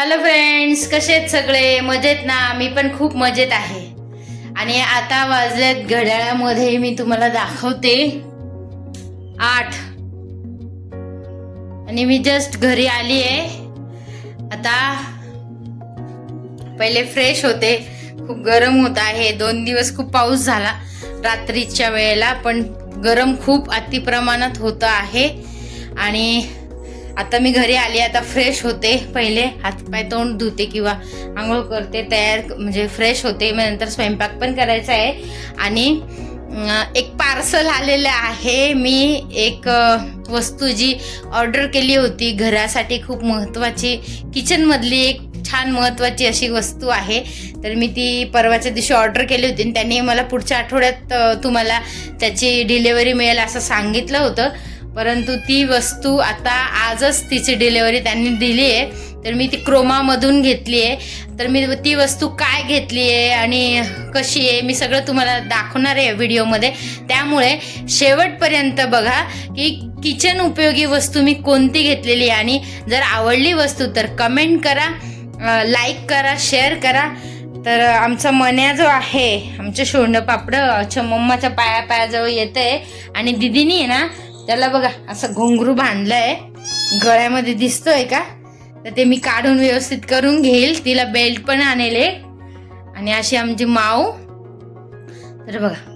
Hello friends कसे आहेत सगळे? मजेत ना? मी पण खूप मजेत आहे. आणि आता वाजलेत घड्याळामध्ये मी तुम्हाला दाखवते. आठ. आणि मी जस्ट घरी आली आहे आता पहिले फ्रेश होते. खूप गरम होत आहे. दोन दिवस खूप पाऊस झाला रात्रीच्या वेळेला पण गरम खूप अतिप्रमाणात होतं आहे. आणि आता मी घरी आली आता फ्रेश होते पहिले. हातपाय तोंड धुते किंवा आंघोळ करते तयार म्हणजे फ्रेश होते. मग नंतर स्वयंपाक पण करायचा आहे. आणि एक पार्सल आलेलं आहे. मी एक वस्तू जी ऑर्डर केली होती घरासाठी खूप महत्त्वाची किचनमधली एक छान महत्त्वाची अशी वस्तू आहे. तर मी ती परवाच्या दिवशी ऑर्डर केली होती. आणि त्यांनी मला पुढच्या आठवड्यात तुम्हाला त्याची डिलेवरी मिळेल असं सांगितलं होतं. परंतु ती वस्तू आता आजच तिची डिलेवरी त्यांनी दिली आहे. तर मी ती क्रोमामधून घेतली आहे. तर मी ती वस्तू काय घेतली आहे आणि कशी आहे मी सगळं तुम्हाला दाखवणार आहे व्हिडिओमध्ये त्यामुळे शेवटपर्यंत बघा की किचन उपयोगी वस्तू मी कोणती घेतलेली आहे. आणि जर आवडली वस्तू तर कमेंट करा लाईक करा शेअर करा. तर आमचा मन्या जो आहे आमचे शोंड पापड अच्छा मम्माच्या पाया पायाजवळ येत आहे आणि दिदीनी आहे ना त्याला बघा असं घुंगरू बांधलंय. गळ्यामध्ये दिसतोय का? तर ते मी काढून व्यवस्थित करून घेईल. तिला बेल्ट पण आणले आणि अशी आमची माऊ. तर बघा.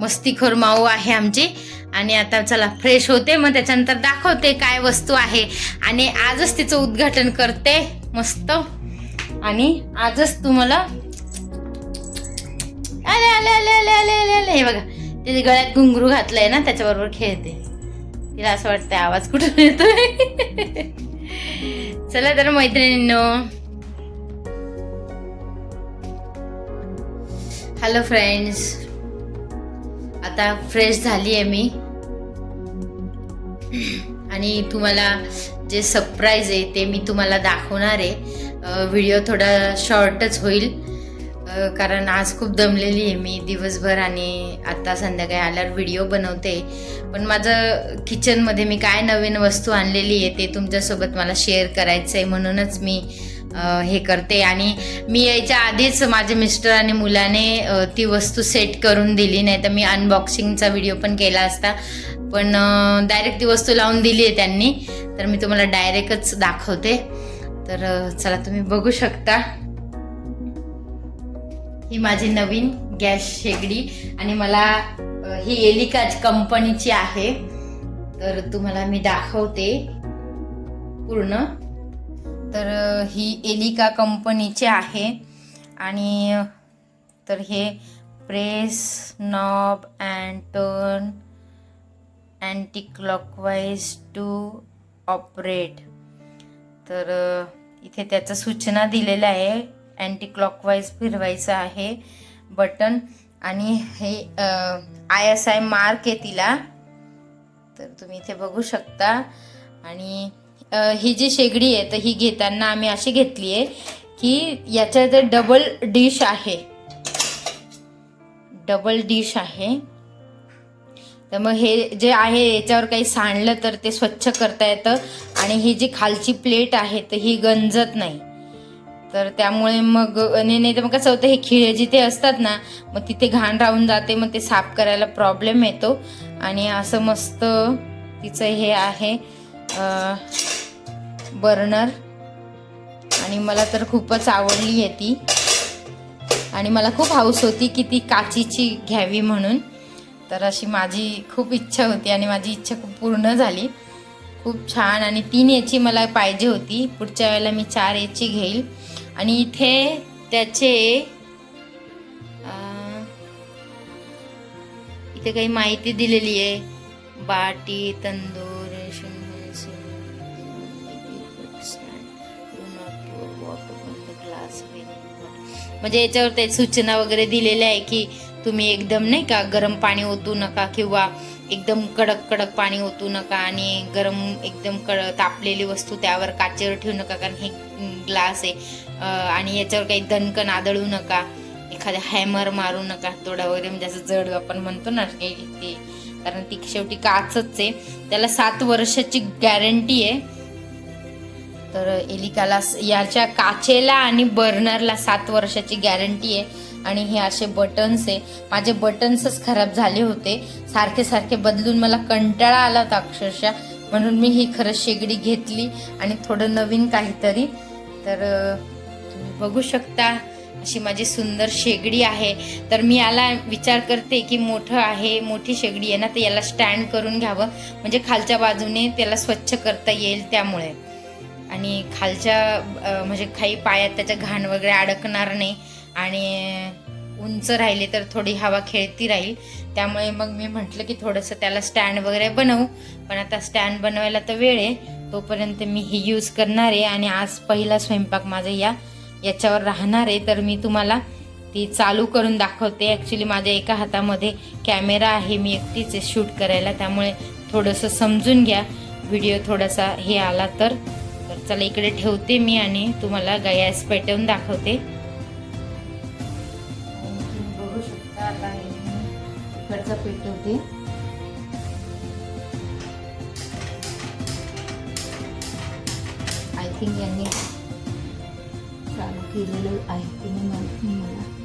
मस्तीखोर माऊ आहे आमची. आणि आता चला फ्रेश होते. मग त्याच्यानंतर दाखवते काय वस्तू आहे. आणि आजच तिचं उद्घाटन करते. मस्त. आणि आजच तुम्हाला आले आले आले आले आले आले आले हे बघा. तिने गळ्यात घुंगरू घातलंय ना त्याच्याबरोबर खेळते. तिला असं वाटतं आवाज कुठून येतोय? चला तर मैत्रिणींनो. हॅलो फ्रेंड्स आता फ्रेश झाली आहे मी. आणि तुम्हाला जे सरप्राईज आहे ते मी तुम्हाला दाखवणार आहे. व्हिडिओ थोडा शॉर्टच होईल. कारण आज खूप दमलेली आहे मी दिवसभर आणि आत्ता संध्याकाळी आल्यावर व्हिडिओ बनवते. पण माझं किचनमध्ये मी काय नवीन वस्तू आणलेली आहे ते तुमच्यासोबत मला शेअर करायचं आहे म्हणूनच मी हे करते. आणि मी यायच्या आधीच माझे मिस्टर आणि मुलाने ती वस्तू सेट करून दिली नाही तर मी अनबॉक्सिंगचा व्हिडिओ पण केला असता. पण डायरेक्ट ती वस्तू लावून दिली आहे त्यांनी. तर मी तुम्हाला डायरेक्टच दाखवते. तर चला तुम्ही बघू शकता. ही माझी नवीन गॅस शेगडी आणि मला ही एलिकाज कंपनीची आहे. तर तुम्हाला मी दाखवते पूर्ण. तर ही एलिका कंपनीची आहे. आणि तर हे press knob and turn anti clockwise to operate. तर इथे त्याचं सूचना दिलेल्या आहे. अँटी क्लॉकवाईज फिरवायचं आहे बटन आणि हे आय एस आय मार्क आहे तिला. तर तुम्ही इथे बघू शकता. आणि ही जी शेगडी आहे तर ही घेताना आम्ही अशी घेतली आहे की याच्या याच्यात डबल डिश आहे. डबल डिश आहे. तर मग हे जे आहे याच्यावर काही सांडलं तर ते स्वच्छ करता येतं. आणि ही जी खालची प्लेट आहे तर ही गंजत नाही. तर त्यामुळे मग आणि नाही तर मग कसं होतं हे खिळे जिथे असतात ना मग तिथे घाण राहून जाते मग ते साफ करायला प्रॉब्लेम येतो. आणि असं मस्त तिचं हे आहे बर्नर. आणि मला तर खूपच आवडली आहे ती. आणि मला खूप हाऊस होती की ती काचीची घ्यावी म्हणून. तर अशी माझी खूप इच्छा होती आणि माझी इच्छा खूप पूर्ण झाली. खूप छान. आणि तीन याची मला पाहिजे होती. पुढच्या वेळेला मी चार याची घेईल. आणि इथे त्याचे इथे काही माहिती दिलेली आहे. बाटी तंदूर म्हणजे याच्यावर ते सूचना वगैरे दिलेल्या आहे की तुम्ही एकदम नाही का गरम पाणी ओतू नका किंवा एकदम कडक कडक पाणी ओतू नका आणि गरम एकदम कड तापलेली वस्तू त्यावर काचेवर ठेवू नका कारण हे ग्लास आहे. आणि याच्यावर काही दणकण आदळू नका. एखाद्या हॅमर मारू नका तोडा वगैरे म्हणजे असं जड आपण म्हणतो ना ते ते. कारण ती शेवटी काचच आहे. त्याला सात वर्षाची गॅरंटी आहे. तर एलिकाला याच्या काचेला आणि बर्नरला सात वर्षाची गॅरंटी आहे. आणि हे असे बटन्स आहे. माझे बटन्सच खराब झाले होते. सारखे सारखे बदलून मला कंटाळा आला होता अक्षरशः. म्हणून मी ही खरंच शेगडी घेतली आणि थोडं नवीन काहीतरी. तर तुम्ही बघू शकता अशी माझी सुंदर शेगडी आहे. तर मी याला विचार करते की मोठं आहे मोठी शेगडी आहे ना तर याला स्टँड करून घ्यावं. म्हणजे खालच्या बाजूने त्याला स्वच्छ करता येईल त्यामुळे. आणि खालच्या म्हणजे काही पायात त्याच्या घाण वगैरे अडकणार नाही. आणि उंच राहिले तर थोडी हवा खेळती राहील. त्यामुळे मग मी म्हटलं की थोडंसं त्याला स्टँड वगैरे बनवू. पण आता स्टँड बनवायला तर वेळ आहे. तोपर्यंत मी हे यूज करणार आहे आणि आज पहिला स्वयंपाक माझा या याच्यावर राहणार आहे. तर मी तुम्हाला ती चालू करून दाखवते. ॲक्च्युली माझ्या एका हातामध्ये कॅमेरा आहे. मी एकटीच आहे शूट करायला. त्यामुळे थोडंसं समजून घ्या. व्हिडिओ थोडासा हे आला तर. तर चला इकडे ठेवते मी आणि तुम्हाला गॅस पेटवून दाखवते. पेटवते आय थिंक यांनी चालू केलेलं आहे की नाही मला.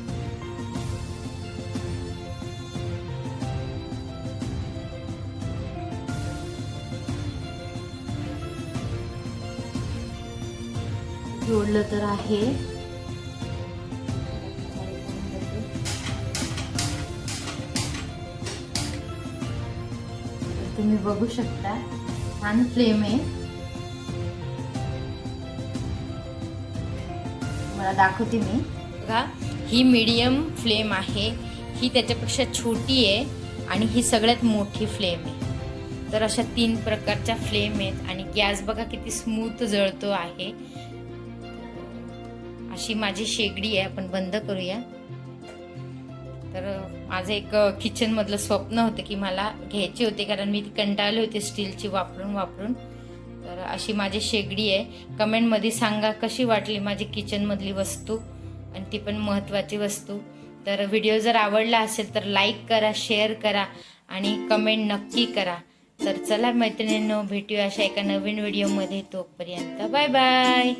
जोडलं तर आहे. तुम्ही बघू शकता. छान फ्लेम आहे. मला दाखवते मी. बघा ही मीडियम फ्लेम आहे. ही त्याच्यापेक्षा छोटी आहे आणि ही सगळ्यात मोठी फ्लेम आहे. तर अशा तीन प्रकारच्या फ्लेम आहेत आणि गॅस बघा किती स्मूथ जळतो आहे. अशी माझी शेगडी आहे आपण बंद करूया. तर माझं एक किचनमधलं स्वप्न होतं की मला घ्यायची होती कारण मी कंटाळले होते स्टीलची वापरून वापरून. तर अशी माझी शेगडी आहे. कमेंटमध्ये सांगा कशी वाटली माझी किचनमधली वस्तू आणि ती पण महत्त्वाची वस्तू. तर व्हिडिओ जर आवडला असेल तर लाईक करा शेअर करा आणि कमेंट नक्की करा. तर चला मैत्रिणींनो भेटूया अशा एका नवीन व्हिडिओमध्ये. तोपर्यंत बाय बाय.